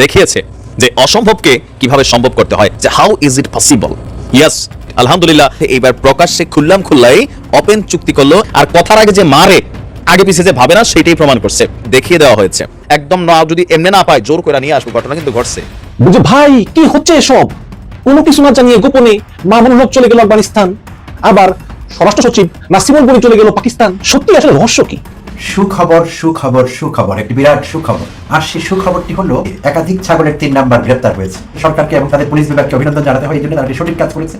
দেখিয়েছে যে অসম্ভবকে কীভাবে সম্ভব করতে হয়, যে how is it possible yes আলহামদুলিল্লাহ, এইবার প্রকাশ্যে খুললাম খুল্লাই ওপেন চুক্তি করল, আর কথার আগে যে মারে, আগে পিছিয়ে যে ভাবে না, সেটাই প্রমাণ করছে, দেখিয়ে দেওয়া হয়েছে। একদম না, যদি এমনি না পায়, জোর করে নিয়ে আসব, ঘটনা কিন্তু ঘটছে। বুঝে ভাই, কি হচ্ছে এসব? কোনো কিছু না জানিয়ে গোপনে মামুনুল হক চলে গেল আফগানিস্তান, আবার স্বরাষ্ট্র সচিব নাসিমুল বনি চলে গেল পাকিস্তান। সত্যি আসলে রহস্য কি? সুখবর সুখবর সুখবর একটি বিরাট সুখবর। আর সেই সুখবরটি হলো একাধিক ছাগলের তিন নাম্বার গ্রেপ্তার হয়েছে। সরকারকে এবং তাদের পুলিশ বিভাগকে অভিনন্দন জানাতে হয় এই জন্য তারা সঠিক কাজ করেছে।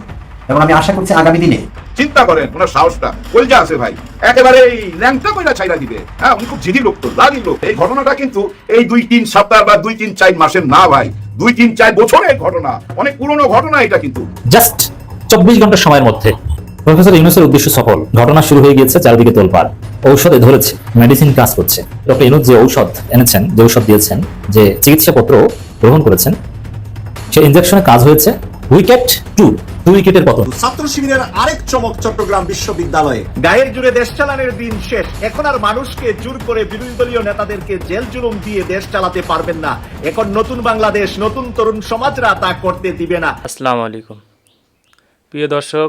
এবং আমি আশা করছি আগামী দিনে চিন্তা করেন ওনার সাহসটা কলজা আছে ভাই। একেবারে এই ল্যাংটা কইরা ছাইরা দিবে। হ্যাঁ উনি খুব জিদি লোক তো লাদি লোক। এই ঘটনাটা কিন্তু এই দুই তিন সপ্তাহ বা দুই তিন চার মাসের না ভাই। দুই তিন চার বছরের ঘটনা। অনেক পুরনো ঘটনা এটা কিন্তু। জাস্ট চব্বিশ ঘণ্টা সময়ের মধ্যে। প্রফেসর ইউনুসের উদ্দেশ্য সফল। ঘটনা শুরু হয়ে গিয়েছে চারিদিকে তোলপাড়। ঔষধে ধরেছে মেডিসিন কাজ করছে। ডক্টর ইনুস যে ঔষধ এনেছেন যে ঔষধ দিয়েছেন যে চিকিৎসাপত্র গ্রহণ করেছেন সে ইনজেকশনে কাজ হয়েছে উইকেট টু টু উইকেটের পতন। ছাত্র শিবিরের আরেক চমক চট্টগ্রাম বিশ্ববিদ্যালয়ে। গায়ের জুড়ে দেশ চালানোর দিন শেষ। এখন আর মানুষকে জোর করে বিরোধী দলীয় নেতাদেরকে জেল জুলুম দিয়ে দেশ চালাতে পারবেন না। এখন নতুন বাংলাদেশ নতুন তরুণ সমাজরা তা করতে দিবে না। আসসালামু আলাইকুম। প্রিয় দর্শক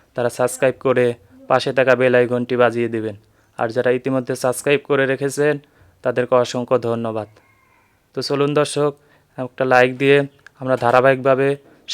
তারা সাবস্ক্রাইব করে পাশে থাকা বেল আইকনটি বাজিয়ে দিবেন। আর যারা ইতিমধ্যে সাবস্ক্রাইব করে রেখেছেন, তাদেরকে অসংখ্য ধন্যবাদ। তো চলুন দর্শক, একটা লাইক দিয়ে আমরা ধারাবাহিকভাবে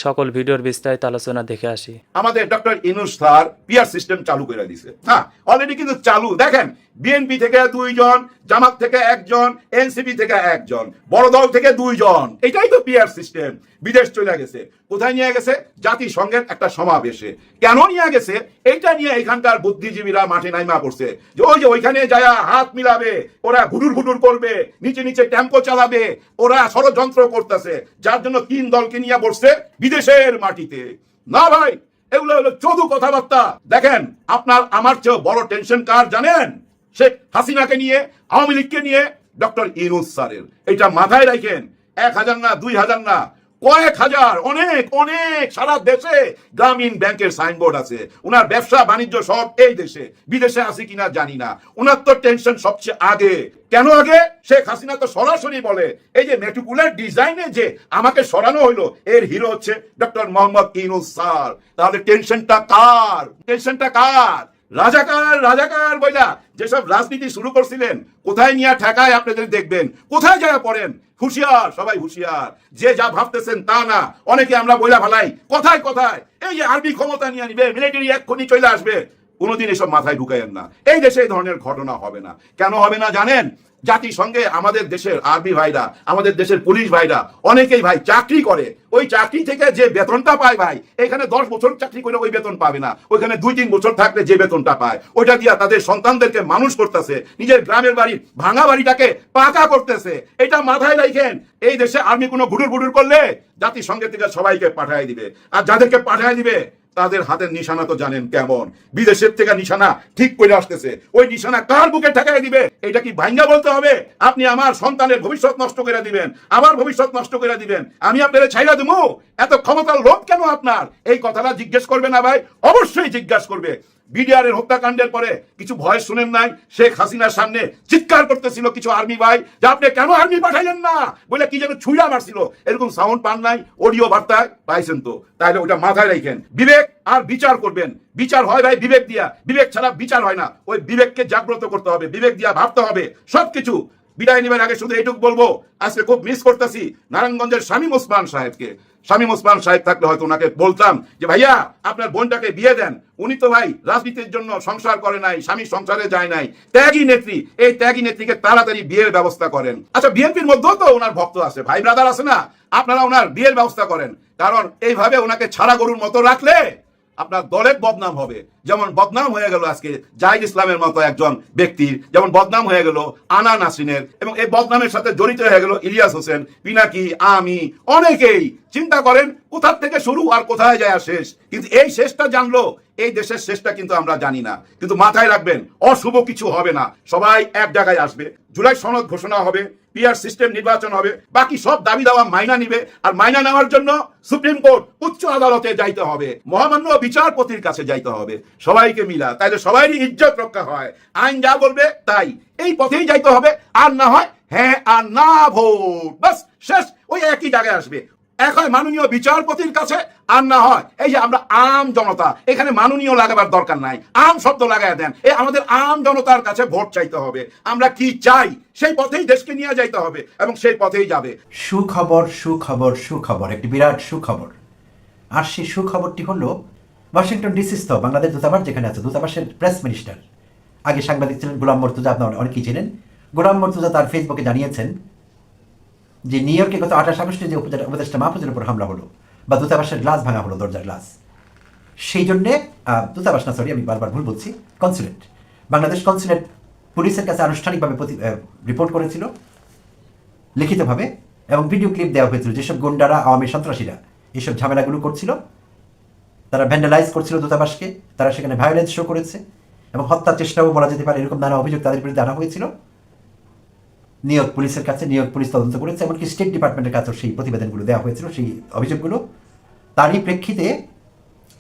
সকল ভিডিওর বিস্তারিত আলোচনা দেখে আসি। আমাদের doctor Yunus sir PR system চালু করে দিছে হ্যাঁ অলরেডি কিন্তু চালু। দেখেন বিএনপি থেকে দুইজন, জামাত থেকে একজন এনসিপি থেকে একজন, বড় দল থেকে দুইজন। এটাই তো পিআর সিস্টেম বিদেশ চলে গেছে। কোথায় নিয়ে গেছে? জাতিসংঘের একটা সমাবেশে। কেন নিয়ে গেছে? এইটা নিয়ে এখানকার বুদ্ধিজীবীরা মাঠে নাইমা পড়ছে যে ওই যে ওইখানে যায়া হাত মিলাবে, ওরা ঘুটুর ঘুটুর করবে, নিচে নিচে টেম্পো চালাবে, ওরা ষড়যন্ত্র করতেছে। যার জন্য তিন দলকে নিয়ে পড়ছে বিদেশের মাটিতে। না ভাই, এগুলো হলো চদু কথাবার্তা। দেখেন, আপনার আমার চেয়েও বড় টেনশন কার জানেন? শেখ হাসিনাকে নিয়ে, আওয়ামী লীগকে নিয়ে, ডক্টর ইনুস স্যারের। এটা মাথায় রাখেন। এক হাজার না, দুই হাজার না কয়েক হাজার, অনেক অনেক সারা দেশে গ্রামীণ ব্যাংকের সাইনবোর্ড আছে। ওনার ব্যবসা, বাণিজ্য সব এই দেশে। বিদেশে আছে কিনা জানি না। ওনার তো টেনশন সবচেয়ে আগে। কেন আগে? শেখ হাসিনা তো সরাসরি বলে, এই যে মেটুকুলার ডিজাইনে যে আমাকে সরানো হইল, এর হিরো হচ্ছে ডক্টর মোহাম্মদ ইনুস স্যার। তাহলে টেনশনটা কার? টেনশনটা কার? রাজাকার রাজাকার বইলা, যেসব রাজনীতি শুরু করছিলেন, কোথায় নিয়ে ঠেকায় আপনাদের দেখবেন? কোথায় যায় পড়েন? হুঁশিয়ার, সবাই হুঁশিয়ার। যে যা ভাবতেছেন তা না। অনেকে আমরা বইলা ভালাই কথায় কথায়। এই যে আর্মি ক্ষমতা নিয়ে নিবে মিলিটারি এক্ষুনি চলে আসবে। কোনোদিন এসব মাথায় ঢুকাইয়েন না। এই দেশে এই ধরনের ঘটনা হবে না। কেন হবে না জানেন? জাতিসংঘে আমাদের দেশের আর্মি ভাইরা, আমাদের দেশের পুলিশ ভাইরা, অনেকেই ভাই চাকরি করে। ওই চাকরি থেকে যে বেতনটা পায় ভাই, এখানে দশ বছর চাকরি করে ওই বেতন পাবে না। ওইখানে দুই তিন বছর থাকলে যে বেতনটা পায়, ওইটা দিয়া তাদের সন্তানদেরকে মানুষ করতেছে। নিজের গ্রামের বাড়ি, ভাঙা বাড়িটাকে পাকা করতেছে। এটা মাথায় রাখেন এই দেশে আর্মি কোনো ঘুটুর ঘুটুর করলে জাতিসংঘের থেকে সবাইকে পাঠায় দিবে। আর যাদেরকে পাঠায় দিবে তাদের হাতের নিশানা তো জানেন কেমন। বিদেশের থেকে নিশানা ঠিক করে আসতেছে। ওই নিশানা কার বুকে ঠেকাই দিবে? এটা কি ভাঙ্গা বলতে হবে? আপনি আমার সন্তানের ভবিষ্যৎ নষ্ট করে দিবেন। আমার ভবিষ্যৎ নষ্ট করে দিবেন। আমি আপনার ছাইরা দেবো এত ক্ষমতার লোভ কেন আপনার? এই কথাটা জিজ্ঞেস করবে না ভাই? অবশ্যই জিজ্ঞাসা করবে। বিডিআরের হত্যাকাণ্ডের পরে কিছু ভয় শুনেন নাই। শেখ হাসিনার সামনে চিৎকার করতেছিল কিছু আর্মি ভাই, যে আপনি কেন আর্মি পাঠাইলেন না? বলে কি যেন ছুঁড়া মারছিল। এরকম সাউন্ড পান নাই অডিও বার্তায় পাইছেন তো। তাহলে ওটা মাথায় রাখেন বিবেক আর বিচার করবেন। বিচার হয় ভাই বিবেক দিয়া। বিবেক ছাড়া বিচার হয় না। ওই বিবেককে জাগ্রত করতে হবে, বিবেক দিয়া ভাবতে হবে। সবকিছু বিদায় নেবার আগে শুধু এইটুকু বলব, আজকে খুব মিস করতেছি নারায়ণগঞ্জের শামীম ওসমান সাহেবকে। শামীম ওসমান সাহেব থাকলে হয়তো ওনাকে বলতাম যে, ভাইয়া, আপনার বোনটাকে বিয়ে দেন। উনি তো ভাই রাজনীতির জন্য সংসার করে নাই, স্বামী সংসারে যায় নাই। ত্যাগী নেত্রী, এই ত্যাগী নেত্রীকে তাড়াতাড়ি বিয়ের ব্যবস্থা করেন। আচ্ছা বিএনপির মধ্যেও তো ওনার ভক্ত আছে। ভাই ব্রাদার আছে না? আপনারা ওনার বিয়ের ব্যবস্থা করেন। কারণ এইভাবে ওনাকে ছাড়া গরুর মতো রাখলে আপনার দলের বদনাম হবে। যেমন বদনাম হয়ে গেল আজকে জাহিদ ইসলামের মতো একজন ব্যক্তির যেমন বদনাম হয়ে গেল আনা নাসরিনের, এবং এই বদনামের সাথে জড়িত হয়ে গেল ইলিয়াস হোসেন, পিনাকি, আমি, অনেকেই। চিন্তা করেন, কোথার থেকে শুরু আর কোথায় যায় শেষ? কিন্তু এই শেষটা জানলো, এই দেশের শেষটা কিন্তু আমরা জানি না। কিন্তু মাথায় রাখবেন, অশুভ কিছু হবে না। সবাই এক জায়গায় আসবে। জুলাই সনদ ঘোষণা হবে পিআর সিস্টেম নির্বাচন হবে, বাকি সব দাবি দাওয়া মাইনা নিবে, আর মাইনা নেওয়ার জন্য সুপ্রিম কোর্ট উচ্চ আদালতে যাইতে হবে, মহামান্য বিচারপতির কাছে যাইতে হবে, সবাইকে মিলা, তাইলে সবাইরই ইজ্জত রক্ষা হয়, আইন যা বলবে তাই, এই পথেই যাইতে হবে, আর না হয় হ্যাঁ আর না ভোট, বাস, শেষ, ওই একই জায়গায় আসবে এক হয় মাননীয় বিচারপতির কাছে, আর না হয় এই যে আমরা আম জনতা, এখানে মাননীয় লাগাবার দরকার নাই। আম শব্দ লাগাই দেন এই আমাদের আম জনতার কাছে ভোট চাইতে হবে। আমরা কি চাই? সেই পথেই দেশকে নিয়ে যাইতে হবে, এবং সেই পথেই যাবে। সুখবর সুখবর সুখবর, একটি বিরাট সুখবর। আর সেই সুখবরটি হলো, ওয়াশিংটন ডিসিস্থ বাংলাদেশ দূতাবাস যেখানে আছে, দূতাবাসের প্রেস মিনিস্টার। আগে সাংবাদিক ছিলেন গোলাম মর্তুজা আপনার অনেকেই ছিলেন গোলাম মর্তুজা তার ফেসবুকে জানিয়েছেন যে নিউ ইয়র্কে গত আঠাশ আগস্টে যে উপজেলা উপদেষ্টা মাহফুজের উপর হামলা হলো, বা দূতাবাসের গ্লাস ভাঙা হলো, দরজার গ্লাস, সেই জন্যে দূতাবাস না সরি আমি বারবার ভুল বলছি কনসুলেট বাংলাদেশ কনসুলেট পুলিশের কাছে আনুষ্ঠানিকভাবে রিপোর্ট করেছিল, লিখিতভাবে, এবং ভিডিও ক্লিপ দেওয়া হয়েছিল, যেসব গুন্ডারা, আওয়ামী সন্ত্রাসীরা এইসব ঝামেলাগুলো করছিল, তারা ভ্যান্ডালাইজ করছিল দূতাবাসকে, তারা সেখানে ভায়োলেন্স শো করেছে, এবং হত্যার চেষ্টাও বলা যেতে পারে, এরকম নানা অভিযোগ তাদের বিরুদ্ধে আনা হয়েছিল। ইয়র্ক পুলিশের কাছে নিয়োগ পুলিশ তদন্ত করেছে, এমনকি স্টেট ডিপার্টমেন্টের কাছেও সেই প্রতিবেদনগুলো দেওয়া হয়েছিল, সেই অভিযোগগুলো। তারই প্রেক্ষিতে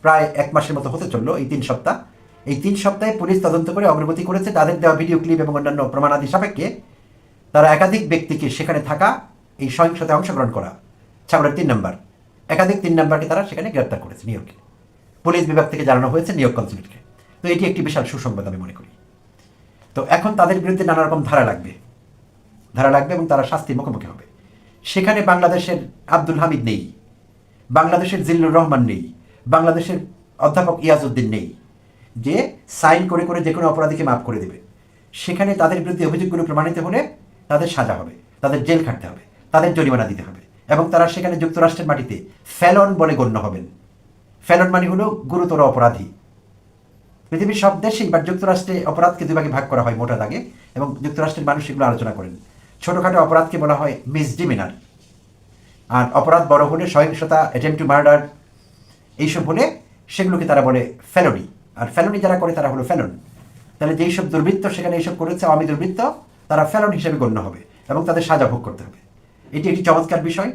প্রায় এক মাসের মতো হতে চলল এই তিন সপ্তাহ। এই তিন সপ্তাহে পুলিশ তদন্ত করে অগ্রগতি করেছে। তাদের দেওয়া ভিডিও ক্লিপ এবং অন্যান্য প্রমাণাদি সাপেক্ষে তারা একাধিক ব্যক্তিকে সেখানে থাকা, এই সহিংসতায় অংশগ্রহণ করা, ছাগলের তিন নম্বর। একাধিক তিন নম্বরকে তারা সেখানে গ্রেপ্তার করেছে নিউ ইয়র্কে পুলিশ বিভাগ থেকে জানানো হয়েছে নিয়োগ কনসুলেটকে। তো এটি একটি বিশাল সুসংবাদ আমি মনে করি। তো এখন তাদের বিরুদ্ধে নানা রকম ধারা লাগবে। ধারা লাগবে এবং তারা শাস্তির মুখোমুখি হবে। সেখানে বাংলাদেশের আব্দুল হামিদ নেই। বাংলাদেশের জিল্লুর রহমান নেই। বাংলাদেশের অধ্যাপক ইয়াজউদ্দিন নেই। যে সাইন করে করে যে কোনো অপরাধীকে মাফ করে দেবে। সেখানে তাদের বিরুদ্ধে অভিযোগগুলো প্রমাণিত হলে তাদের সাজা হবে, তাদের জেল খাটতে হবে, তাদের জরিমানা দিতে হবে এবং তারা সেখানে যুক্তরাষ্ট্রের মাটিতে ফেলন বলে গণ্য হবেন। ফেলন মানে হলো গুরুতর অপরাধী। পৃথিবীর সব দেশেই বা যুক্তরাষ্ট্রে অপরাধকে দুভাগে ভাগ করা হয় মোটা দাগে এবং যুক্তরাষ্ট্রের মানুষ এগুলো আলোচনা করেন। ছোটোখাটো অপরাধকে বলা হয় মিসডিমিনার আর অপরাধ বড় হলে সহিংসতা অ্যাটেম্প টু মার্ডার এইসব হলে সেগুলোকে তারা বলে ফেলনি আর ফেলনি যারা করে, তারা হলো ফেলন তাহলে যেই সব দুর্বৃত্ত সেখানে এইসব করেছে আওয়ামী দুর্বৃত্ত তারা ফেলন হিসেবে গণ্য হবে এবং তাদের সাজা ভোগ করতে হবে। এটি একটি চমৎকার বিষয়।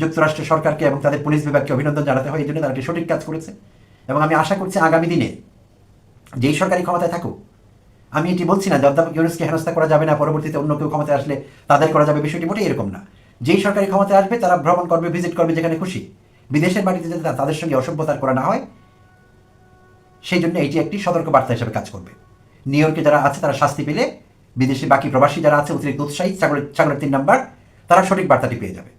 যুক্তরাষ্ট্র সরকারকে এবং তাদের পুলিশ বিভাগকে অভিনন্দন জানাতে হয়, এই জন্য তারা একটি সঠিক কাজ করেছে। এবং আমি আশা করছি আগামী দিনে যেই সরকারি ক্ষমতায় থাকুক আমি এটি বলছি না যে ইউনুসকে হেনস্থা করা যাবে না, পরবর্তীতে অন্য কেউ ক্ষমতায় আসলে তাদের করা যাবে, বিষয়টি মোটেই এরকম না। যেই সরকারি ক্ষমতায় আসবে, তারা ভ্রমণ করবে, ভিজিট করবে যেখানে খুশি। বিদেশের বাড়িতে যাতে তাদের সঙ্গে অসভ্যতার করা না হয় সেই জন্য এটি একটি সতর্ক বার্তা হিসেবে কাজ করবে। নিউ ইয়র্কে যারা আছে, তারা শাস্তি পেলে, বিদেশে বাকি প্রবাসী যারা আছে, অতিরিক্ত উৎসাহী, ছাগলের ছাগলের তিন নাম্বার, তারা সঠিক বার্তাটি পেয়ে যাবে।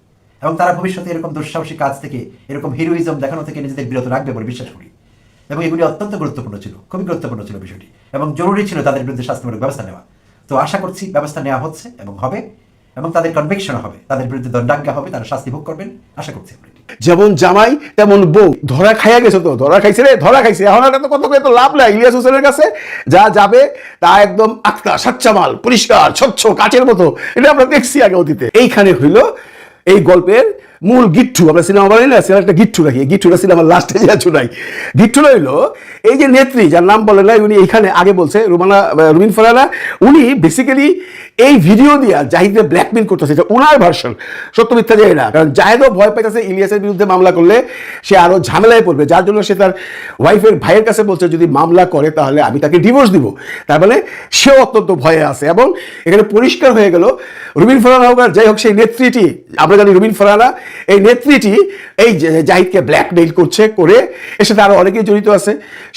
এবং তারা ভবিষ্যতে এরকম দুঃসাহসী কাজ থেকে, এরকম হিরোইজম দেখানো থেকে নিজেদের বিরত রাখবে বলে বিশ্বাস করি। এবং এগুলি অত্যন্ত গুরুত্বপূর্ণ ছিল, খুবই গুরুত্বপূর্ণ ছিল বিষয়টি এবং জরুরি ছিল তাদের বিরুদ্ধে শাস্তিমূলক ব্যবস্থা নেওয়া। তো আশা করছি ব্যবস্থা নেওয়া হচ্ছে এবং হবে এবং তাদের কনভিকশন হবে, তাদের বিরুদ্ধে দণ্ডাজ্ঞা হবে, তারা শাস্তি ভোগ করবেন, আশা করছি যেমন জামাই, তেমন বউ, ধরা খাইয়া গেছে তো, ধরা খাইছে রে, ধরা খাইছে। এখন আর এত কত করে তো লাভ নাই, ইলিয়াস হোসেনের কাছে যা যাবে তা একদম আটকা সাচ্চা মাল পরিষ্কার, স্বচ্ছ কাচের মতো, এটা আমরা দেখছি আগে অতীতে। এইখানে হইল এই গল্পের মূল গিট্টু, আমরা সিনেমা বানাই না সিনেমা একটা গিট্টু রাখি। গিট্টু গিট্টুটা সিনেমার লাস্টে যা চুনাই গিট্টু রইল এই যে নেত্রী, যার নাম বলে না, উনি এখানে আগে বলছে, রুমানা রুমিন ফরানা, উনি বেসিক্যালি এই ভিডিও দিয়া জাহিদকে ব্ল্যাকমেল করতেছে, এটা ওনার ভার্সন সত্য মিথ্যা যায় না। কারণ জাহেদও ভয় পাইতেছে ইলিয়াসের বিরুদ্ধে মামলা করলে সে আরও ঝামেলায় পড়বে, যার জন্য সে তার ওয়াইফের ভাইয়ের কাছে বলছে, যদি মামলা করে তাহলে আমি তাকে ডিভোর্স দিব। তার মানে সেও অত্যন্ত ভয়ে আছে এবং এখানে পরিষ্কার হয়ে গেল রুবিন ফরানা হোক যাই হোক, সেই নেত্রীটি, আমরা জানি রুবিন ফরানা, এই নেত্রীটি এই জাহিদকে ব্ল্যাকমেইল করছে, করে এর সাথে আরও অনেকেই জড়িত আছে।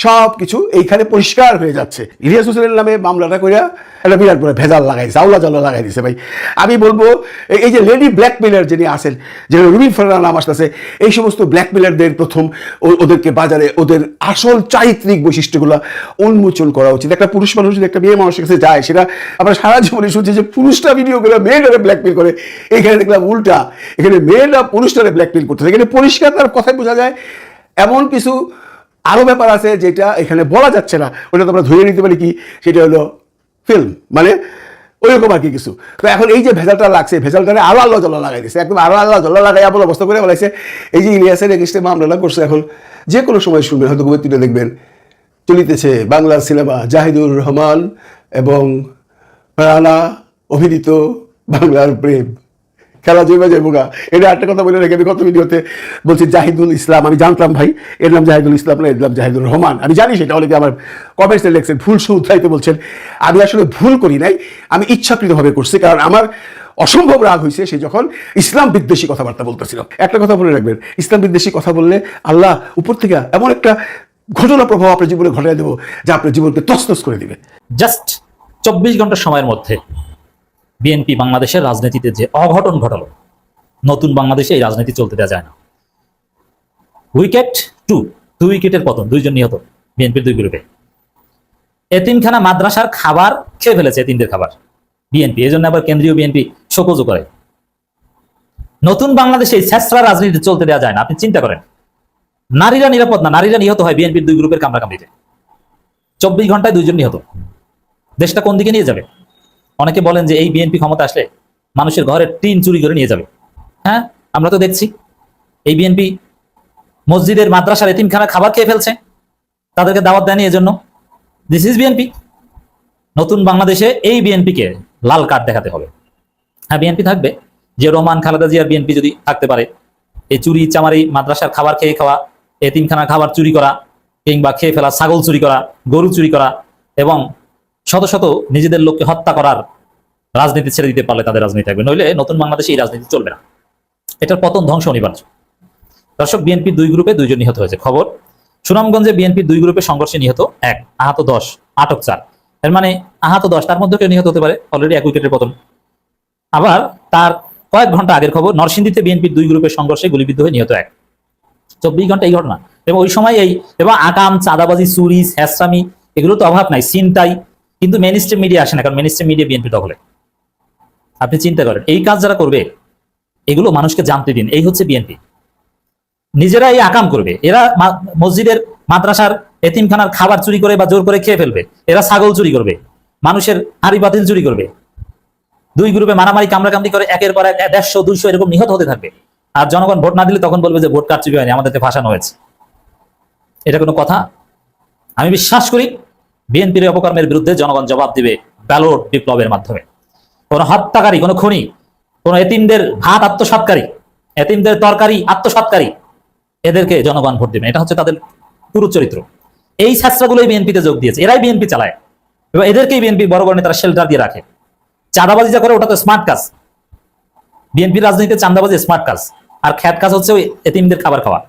সব কিছু এইখানে পরিষ্কার হয়ে যাচ্ছে। ইলিয়াস হোসেনের নামে মামলাটা কইরা একটা বিরাট বড় ভেজাল লাগাইছে আউলা জাউলা লাগাই দিছে ভাই। আমি বলব এই- যে লেডি ব্ল্যাকমেলার যিনি আছেন, যে রুবিন ফরানা নাম আসতেছে, এই সমস্ত ব্ল্যাকমেলারদের প্রথম ওদেরকে বাজারে ওদের আসল চারিত্রিক বৈশিষ্ট্যগুলো উন্মোচন করা উচিত। একটা পুরুষ মানুষ যদি একটা মেয়ে মানুষের কাছে যায়, সেটা আমরা সারা জীবনে শুনছি যে পুরুষরা ভিডিও করে মেয়েটারে ব্ল্যাকমেল করে। এখানে দেখলাম উল্টা, এখানে মেয়েরা পুরুষটারে ব্ল্যাকমেল করতেছে। এখানে পরিষ্কার তার কথায় বোঝা যায়। এমন কিছু আরও ব্যাপার আছে যেটা এখানে বলা যাচ্ছে না। ওটা তোমরা ধরে নিতে পারি কি? সেটা হলো ফিল্ম মানে ওইরকম আর কি কিছু। তো এখন এই যে ভেজালটা লাগছে ভেজালটারে আরও আল্লাহ জল্লা লাগাই দিচ্ছে একদম আরও আল্লাহ জল্লা লাগাই আবার অবস্থা করে বলাইছে এই যে ইলিয়াসের এগেস্টে মামলাটা করছে এখন, যে কোনো সময় শুনবেন, হয়তো গোবের তুলে দেখবেন। চলিতেছে বাংলা সিনেমা জাহিদুর রহমান এবং রানা অভিনীত বাংলার প্রেম। খেলা জমে যাব গা এটা একটা কথা বলে রেখে আমি কত ভিডিওতে বলছি জাহিদুল ইসলাম, আমি জানতাম ভাই, এর নাম জাহিদুল ইসলাম না, এর নাম জাহিদুর রহমান। আমি জানি সেটা, অনেকে আমার কমেন্টসে লেখছেন, ভুল সুদ্ধাইতে বলছেন। আমি আসলে ভুল করি নাই, আমি ইচ্ছাকৃতভাবে করছি, কারণ আমার অসম্ভব রাগ হয়েছে সে যখন ইসলাম বিদ্বেষী কথাবার্তা বলতেছিল। একটা কথা বলে রাখবেন, ইসলাম বিদ্বেষী কথা বললে আল্লাহ উপর থেকে এমন একটা ঘটনা প্রভাব আপনার জীবনে ঘটাই দেবো, যা আপনার জীবনকে তসতস করে দিবে। জাস্ট চব্বিশ ঘণ্টা সময়ের মধ্যে বিএনপি বাংলাদেশের রাজনীতিতে যে অঘটন ঘটালো, নতুন বাংলাদেশে এই রাজনীতি চলতে দেওয়া যায় না। উইকেট টু দুই উইকেটের পতন, দুইজন নিহত বিএনপির দুই গ্রুপে এতিমখানা মাদ্রাসার খাবার খেয়ে ফেলেছে এতিমদের খাবার। বিএনপি এই জন্য আবার কেন্দ্রীয় বিএনপি শোকজও করে। নতুন বাংলাদেশে ছেঁচড়া রাজনীতি চলতে দেওয়া যায় না, আপনি চিন্তা করেন। নারীরা নিরাপদ না, নারীরা নিহত হয় বিএনপির দুই গ্রুপের কামড়াকামড়িতে। চব্বিশ ঘন্টায় দুইজন নিহত। দেশটা কোন দিকে নিয়ে যাবে? অনেকে বলেন যে এই বিএনপি ক্ষমতা আসলে মানুষের ঘরের টিন চুরি করে নিয়ে যাবে। হ্যাঁ আমরা তো দেখছি। এই বিএনপি মসজিদের, মাদ্রাসার এতিমখানা খাবার খেয়ে ফেলছে। তাদেরকে দাওয়াত দেয়নি এজন্য। দিস ইজ বিএনপি নতুন বাংলাদেশে এই বিএনপিকে লাল কার্ড দেখাতে হবে। হ্যাঁ বিএনপি থাকবে। যে রোমান খালেদা জিয়ার বিএনপি যদি থাকতে পারে, এই চুরি, চামারি, মাদ্রাসার খাবার খেয়ে খাওয়া এতিমখানা খাবার চুরি করা, কিংবা খেয়ে ফেলা ছাগল চুরি করা, গরু চুরি করা, এবং শত শত নিজেদের লোককে হত্যা করার রাজনীতি ছেড়ে দিতে পারলে তাদের রাজনীতি থাকবে। নইলে নতুন বাংলাদেশে এই রাজনীতি চলবে না। এটার পতন ধ্বংস অনিবার্য। দর্শক, বিএনপি দুই গ্রুপে দুইজন নিহত হয়েছে। খবর, সুনামগঞ্জে বিএনপি দুই গ্রুপে সংঘর্ষে নিহত এক, আহত দশ, আটক চার। এর মানে আহত দশ, তার মধ্যে কেউ নিহত হতে পারে। অলরেডি এক উইকেটের পতন। আবার তার কয়েক ঘণ্টা আগের খবর, নরসিংদীতে বিএনপির দুই গ্রুপের সংঘর্ষে গুলিবিদ্ধ হয়ে নিহত এক। চব্বিশ ঘণ্টা এই ঘটনা। এবং ওই সময় এই, এবং আকাম, চাঁদাবাজি, চুরি হ্যাসরামি এগুলো তো অভাব নাই। চিন্তাই কিন্তু মেন স্ট্রিম মিডিয়া আসে না, কারণ মেন স্ট্রিম মিডিয়া বিএনপি দখলে। আপনি চিন্তা করেন, এই কাজ যারা করবে, এগুলো মানুষকে জানতে দিন, এই হচ্ছে বিএনপি নিজেরা এই আকাম করবে, এরা মসজিদের, মাদ্রাসার, এতিমখানার খাবার চুরি করে বা জোর করে খেয়ে ফেলবে, এরা ছাগল চুরি করবে, মানুষের হাড়ি বাতিল চুরি করবে। দুই গ্রুপে মারামারি, কামড়াকামড়ি করে, একের পর এক দেড়শো, দুইশো এরকম নিহত হতে থাকবে। আর জনগণ ভোট না দিলে তখন বলবে যে ভোট কারচুপি হয়নি আমাদেরকে ফাঁসানো হয়েছে। এটা কোনো কথা? আমি বিশ্বাস করি বিএনপির অপকর্মের বিরুদ্ধে জনগণ জবাব দিবে ব্যালট বিপ্লবের মাধ্যমে। কোনো হত্যাকারী, কোনো খুনি, কোনো এতিমদের ভাত আত্মসাৎকারী, এতিমদের তরকারি আত্মসাৎকারী, এদেরকে জনগণ ভোট দেবে এটা হচ্ছে তাদের পুরো চরিত্র। এই ছাত্রগুলোই বিএনপিতে যোগ দিয়েছে। এরাই বিএনপি চালায়। এবং এদেরকেই বিএনপি বড় বড় নেতারা শেল্টার দিয়ে রাখে। চাঁদাবাজি যা করে, ওটা তো স্মার্ট কাজ। বিএনপির রাজনীতিতে চাঁদাবাজি স্মার্ট কাজ। আর খ্যাত কাজ হচ্ছে ওই এতিমদের খাবার খাওয়া।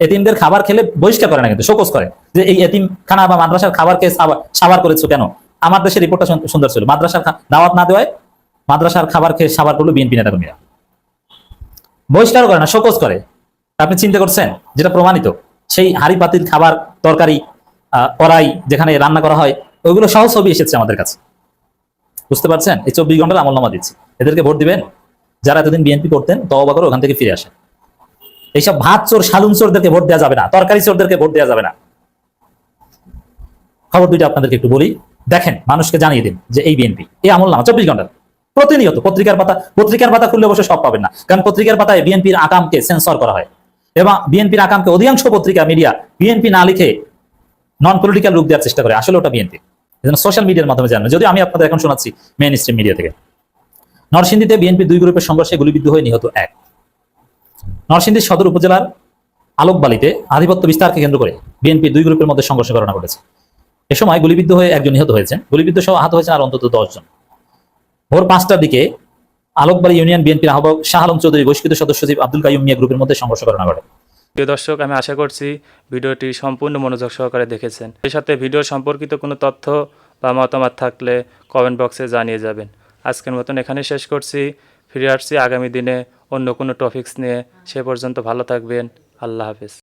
এতিমদের খাবার খেলে বহিষ্কার করে না কিন্তু শোকস করে। যে এই এতিম খানা বা মাদ্রাসার খাবার খেয়ে সাবার করেছ কেন? আমার দেশের রিপোর্টটা সুন্দর ছিল। মাদ্রাসার দাওয়াত না দেওয়ায় মাদ্রাসার খাবার খেয়ে সাবার করল বিএনপি নেতাকর্মীরা। বহিষ্কার করে না শোকস করে। আপনি চিন্তা করছেন? যেটা প্রমাণিত, সেই হাড়ি পাতির খাবার, তরকারি কড়াই যেখানে রান্না করা হয়, ওইগুলো সহ ছবি এসেছে আমাদের কাছে। বুঝতে পারছেন? এই চব্বিশ ঘণ্টার আমলনামা দিচ্ছি। এদেরকে ভোট দিবেন? যারা এতদিন বিএনপি করতেন তবা করে ওখান থেকে ফিরে আসেন। এইসব ভাত চোর, সালুন চোরদেরকে ভোট দেওয়া যাবে না। তরকারি চোরদেরকে ভোট দেওয়া যাবে না। খবর দুইটা আপনাদেরকে একটু বলি। দেখেন, মানুষকে জানিয়ে দিন যে এই বিএনপি, এই আমল নামা, চব্বিশ ঘণ্টা প্রতিনিয়ত পত্রিকার পাতা পত্রিকার পাতা খুললে অবশ্য সব পাবেন না। কারণ পত্রিকার পাতায় বিএনপির আকামকে সেন্সর করা হয়। এবং বিএনপির আকামকে অধিকাংশ পত্রিকা, মিডিয়া বিএনপি না লিখে নন পলিটিক্যাল রূপ দেওয়ার চেষ্টা করে। আসলে ওটা বিএনপি। এজন্য সোশ্যাল মিডিয়ার মাধ্যমে জানবেন যদি আমি আপনাদের এখন শোনাচ্ছি মেন স্ট্রিম মিডিয়া থেকে। নরসিংদীতে বিএনপি দুই গ্রুপের সংঘর্ষে গুলিবিদ্ধ হয়ে নিহত এক। নরসিংদী সদর উপজেলার আলোকবালিতে আধিপত্য বিস্তারকে কেন্দ্র করে বিএনপি দুই গ্রুপের মধ্যে সংঘর্ষ ঘটনা ঘটেছে। এ সময় গুলিবিদ্ধ হয়ে একজন নিহত হয়েছেন। গুলিবিদ্ধ সহ আহত হয়েছেন আর অন্তত দশ জন ভোর পাঁচটার দিকে আলোকবাড়ি ইউনিয়ন বিএনপির আহ্বায়ক শাহ আলম চৌধুরী, বহিষ্কৃত সদস্য সচিব আব্দুল কাইম মিয়া গ্রুপের মধ্যে সংঘর্ষ ঘটনা ঘটে। প্রিয় দর্শক, আমি আশা করছি ভিডিওটি সম্পূর্ণ মনোযোগ সহকারে দেখেছেন। এর সাথে ভিডিও সম্পর্কিত কোনো তথ্য বা মতামত থাকলে কমেন্ট বক্সে জানিয়ে যাবেন। আজকের মতন এখানে শেষ করছি। ফিরে আসছি আগামী দিনে অন্য কোনো টপিকস নিয়ে। সে পর্যন্ত ভালো থাকবেন। আল্লাহ হাফেজ।